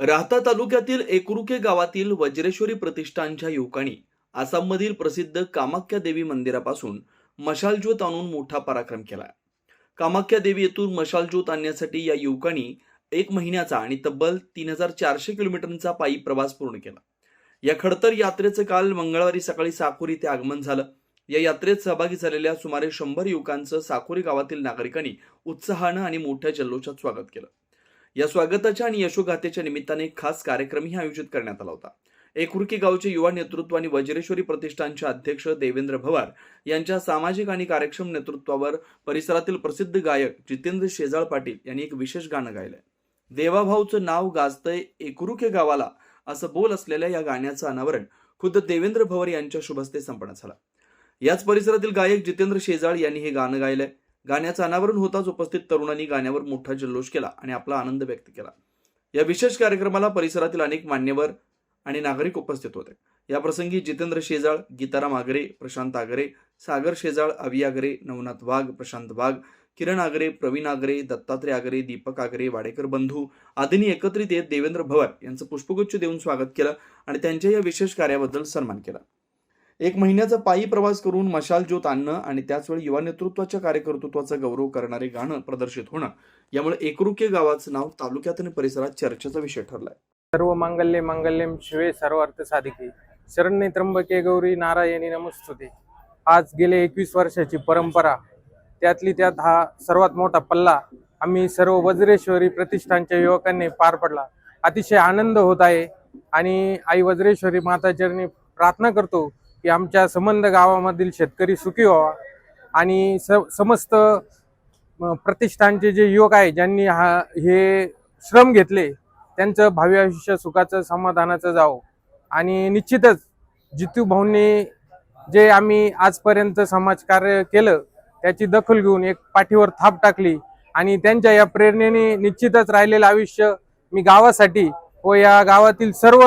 राहता तालुक्यातील एकरुके गावातील वज्रेश्वरी प्रतिष्ठानच्या युवकांनी आसाममधील प्रसिद्ध कामाख्या देवी मंदिरापासून मशालज्योत आणून मोठा पराक्रम केला. कामाख्या देवी येथून मशालज्योत आणण्यासाठी या युवकांनी एक महिन्याचा आणि तब्बल तीन हजार चारशे किलोमीटरचा पायी प्रवास पूर्ण केला. या खडतर यात्रेचं काल मंगळवारी सकाळी साकोरी ते आगमन झालं. या यात्रेत सहभागी झालेल्या सुमारे शंभर युवकांचं साकोरी गावातील नागरिकांनी उत्साहानं आणि मोठ्या जल्लोषात स्वागत केलं. या स्वागताच्या आणि यशोगाथेच्या निमित्ताने एक खास कार्यक्रमही आयोजित करण्यात आला होता. एकुर्की गावचे युवा नेतृत्व आणि वज्रेश्वरी प्रतिष्ठानचे अध्यक्ष देवेंद्र भवार यांच्या सामाजिक आणि कार्यक्षम नेतृत्वावर परिसरातील प्रसिद्ध गायक जितेंद्र शेजाळ पाटील यांनी एक विशेष गाणं गायलंय. देवाभाऊचं नाव गाजतंय एकुरुके गावाला असं बोल असलेल्या या गाण्याचं अनावरण खुद्द देवेंद्र भवर यांच्या शुभस्ते संपन्न झालं. याच परिसरातील गायक जितेंद्र शेजाळ यांनी हे गाणं गायलंय. गाण्याचं अनावरण होताच उपस्थित तरुणांनी गाण्यावर मोठा जल्लोष केला आणि आपला आनंद व्यक्त केला. या विशेष कार्यक्रमाला परिसरातील अनेक मान्यवर आणि नागरिक उपस्थित होते. या प्रसंगी जितेंद्र शेजाळ गीताराम आगरे प्रशांत आगरे सागर शेजाळ अवि आगरे नवनाथ वाघ प्रशांत वाघ किरण आगरे प्रवीण आगरे दत्तात्रय आगरे दीपक आगरे वाडेकर बंधू आदींनी एकत्रित येत देवेंद्र भवर यांचं पुष्पगुच्छ देऊन स्वागत केलं आणि त्यांच्या या विशेष कार्याबद्दल सन्मान केला. एक महिन्याचा पायी प्रवास करून मशाल ज्योत आणणं आणि त्याचवेळी युवा नेतृत्वाच्या कार्यकर्तृत्वाचा गौरव करणारे गाणं प्रदर्शित होणं यामुळे एकरुके गावाचं नाव तालुक्यात आणि परिसरात चर्चेचा विषय ठरलाय. सर्व मांगल्य मांगल्यम शिवे सर्व अर्थ साधिके. शरण्ये त्र्यंबके गौरी नारायणी नमस्तुते. आज गेले एकवीस वर्षाची परंपरा. त्यातली त्यात हा सर्वात मोठा पल्ला. आम्ही सर्व वज्रेश्वरी प्रतिष्ठानच्या युवकांनी पार पडला. अतिशय आनंद होत आहे. आणि आई वज्रेश्वरी माताचरणी प्रार्थना करतो. की आमच्या संबंध गावामधील शेतकरी सुखी व्हावा. आणि स समस्त प्रतिष्ठानचे जे युवक आहे ज्यांनी हा हे श्रम घेतले त्यांचं भावी आयुष्य सुखाचं समाधानाचं जावं. आणि निश्चितच जितू भाऊंनी जे आम्ही आजपर्यंत समाजकार्य केलं त्याची दखल घेऊन एक पाठीवर थाप टाकली आणि त्यांच्या या प्रेरणेने निश्चितच राहिलेलं आयुष्य मी गावासाठी व या गावातील सर्व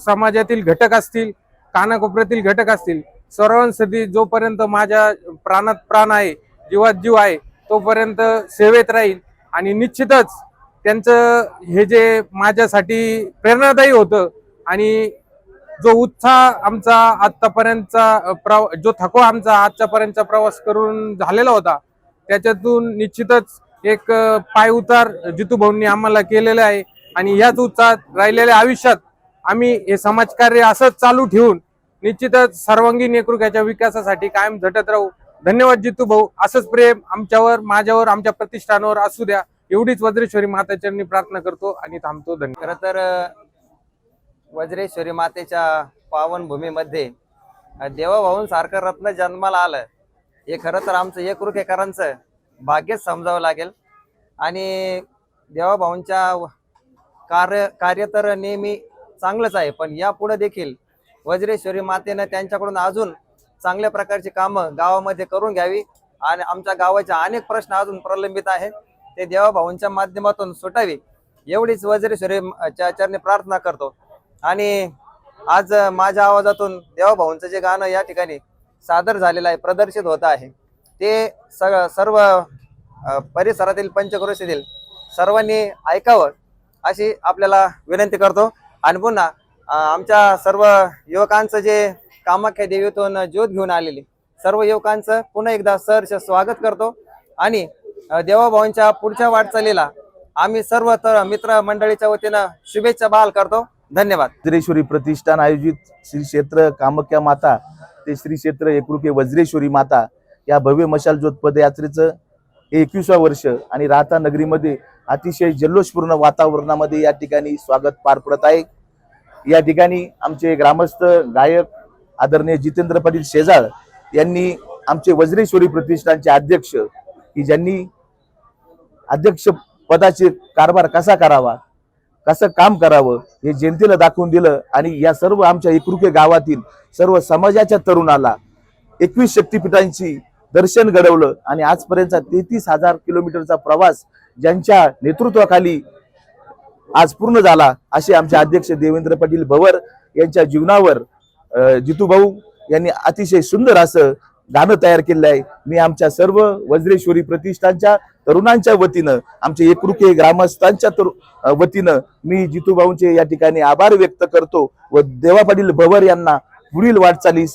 समाजातील घटक असतील कानाकोपऱ्यातील घटक असतील सर्वांसाठी जोपर्यंत माझ्या प्राणात प्राण आहे जीवात जीव आहे तोपर्यंत सेवेत राहील आणि निश्चितच त्यांचं हे जे माझ्यासाठी प्रेरणादायी होतं आणि जो उत्साह आमचा आत्तापर्यंतचा प्रवा जो थकवा आमचा आजच्यापर्यंतचा प्रवास करून झालेला होता त्याच्यातून निश्चितच एक पाय उतार जितू आम्हाला केलेला आहे. आणि याच उत्साहात राहिलेल्या आयुष्यात आम्ही हे समाजकार्य असंच चालू ठेवून निश्चितच सर्वांगीण एकरूक्याच्या विकासासाठी कायम झटत राहू. धन्यवाद जितू भाऊ. असंच प्रेम आमच्यावर माझ्यावर आमच्या प्रतिष्ठानावर असू द्या. एवढीच वज्रेश्वरी माताचरणी प्रार्थना करतो आणि थांबतो. धन्यवाद. खरं तर वज्रेश्वरी मातेच्या पावनभूमीमध्ये अ, देवाभाऊंसारखं रत्न जन्माला आलं. हे खरं तर आमचं एकरुखेकरांचं भाग्यच समजावं लागेल. आणि देवाभाऊंच्या कार्य कार्य तर नेहमी चांगलंच आहे. पण यापुढे देखील वज्रेश्वरी मातेनं त्यांच्याकडून अजून चांगल्या प्रकारची कामं गावामध्ये करून घ्यावी. आणि आमच्या गावाचे अनेक प्रश्न अजून प्रलंबित आहेत. ते देवाभाऊंच्या माध्यमातून सुटावी. एवढीच वज्रेश्वरी चरणी प्रार्थना करतो. आणि आज माझ्या आवाजातून देवाभाऊंचं जे गाणं या ठिकाणी सादर झालेलं आहे प्रदर्शित होत आहे. ते सग सर्व परिसरातील पंचक्रोशीतील सर्वांनी ऐकावं अशी आपल्याला विनंती करतो. आणि पुन्हा आमच्या सर्व युवकांचं जे कामाख्या देवीतून ज्योत घेऊन आलेली सर्व युवकांचं पुन्हा एकदा सरच स्वागत करतो. आणि देवाभाऊंच्या पुढच्या वाटचालीला आम्ही सर्व तर मित्र मंडळीच्या वतीनं शुभेच्छा बहाल करतो. धन्यवाद. वज्रेश्वरी प्रतिष्ठान आयोजित श्री क्षेत्र कामक्या माता ते श्री क्षेत्र एकरुके वज्रेश्वरी माता या भव्य मशाल ज्योत पदयात्रेचं हे एकविसवा वर्ष आणि राहता नगरीमध्ये अतिशय जल्लोषपूर्ण वातावरणामध्ये या ठिकाणी स्वागत पार पडत आहे. या ठिकाणी आमचे ग्रामस्थ गायक आदरणीय जितेंद्र पाटील शेजाळ यांनी आमचे वज्रेश्वरी प्रतिष्ठानचे अध्यक्ष की ज्यांनी अध्यक्ष पदाचे कारभार कसा करावा कसं काम करावं हे जनतेला दाखवून दिलं आणि या सर्व आमच्या एकरुके गावातील सर्व समाजाच्या तरुणाला एकवीस शक्तीपीठांची दर्शन घडवलं आणि आजपर्यंतचा तेहतीस हजार किलोमीटरचा प्रवास ज्यांच्या नेतृत्वाखाली आज पूर्ण झाला असे आमचे अध्यक्ष देवेंद्र पाटील भवर यांच्या जीवनावर जितूभाऊ यांनी अतिशय सुंदर असं गाणं तयार केलेलं आहे. मी आमच्या सर्व वज्रेश्वरी प्रतिष्ठानच्या तरुणांच्या वतीनं आमचे एकरुके ग्रामस्थांच्या तरु वतीनं मी जितूभाऊंचे या ठिकाणी आभार व्यक्त करतो व देवा पाटील भवर यांना पुढील वाटचालीस